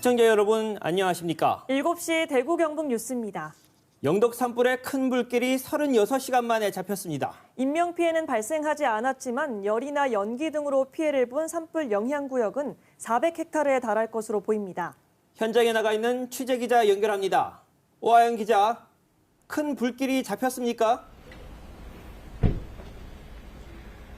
시청자 여러분 안녕하십니까? 7시 대구 경북 뉴스입니다. 영덕 산불에 큰 불길이 36시간 만에 잡혔습니다. 인명 피해는 발생하지 않았지만 열이나 연기 등으로 피해를 본 산불 영향 구역은 400헥타르에 달할 것으로 보입니다. 현장에 나가 있는 취재 기자 연결합니다. 오하영 기자, 큰 불길이 잡혔습니까?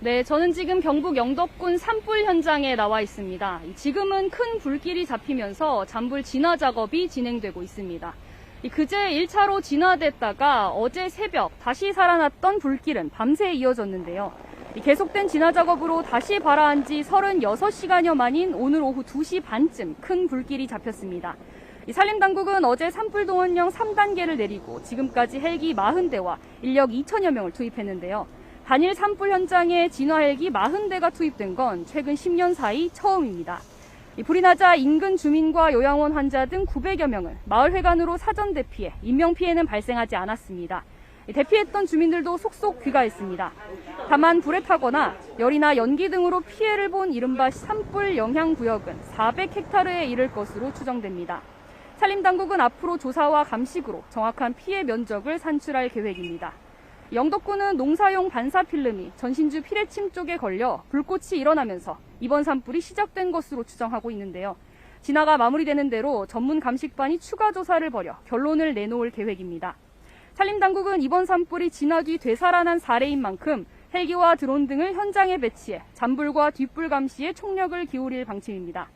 네, 저는 지금 경북 영덕군 산불 현장에 나와 있습니다. 지금은 큰 불길이 잡히면서 잔불 진화 작업이 진행되고 있습니다. 이 그제 1차로 진화됐다가 어제 새벽 다시 살아났던 불길은 밤새 이어졌는데요. 이 계속된 진화 작업으로 다시 발화한 지 36시간여 만인 오늘 오후 2시 반쯤 큰 불길이 잡혔습니다. 이 산림당국은 어제 산불동원령 3단계를 내리고 지금까지 헬기 40대와 인력 2천여 명을 투입했는데요. 단일 산불 현장에 진화 헬기 40대가 투입된 건 최근 10년 사이 처음입니다. 이 불이 나자 인근 주민과 요양원 환자 등 900여 명을 마을 회관으로 사전 대피해 인명 피해는 발생하지 않았습니다. 이 대피했던 주민들도 속속 귀가했습니다. 다만 불에 타거나 열이나 연기 등으로 피해를 본 이른바 산불 영향 구역은 400헥타르에 이를 것으로 추정됩니다. 산림당국은 앞으로 조사와 감식으로 정확한 피해 면적을 산출할 계획입니다. 영덕군은 농사용 반사 필름이 전신주 피레침 쪽에 걸려 불꽃이 일어나면서 이번 산불이 시작된 것으로 추정하고 있는데요. 진화가 마무리되는 대로 전문 감식반이 추가 조사를 벌여 결론을 내놓을 계획입니다. 산림당국은 이번 산불이 진화 뒤 되살아난 사례인 만큼 헬기와 드론 등을 현장에 배치해 잔불과 뒷불 감시에 총력을 기울일 방침입니다.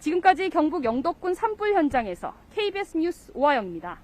지금까지 경북 영덕군 산불 현장에서 KBS 뉴스 오하영입니다.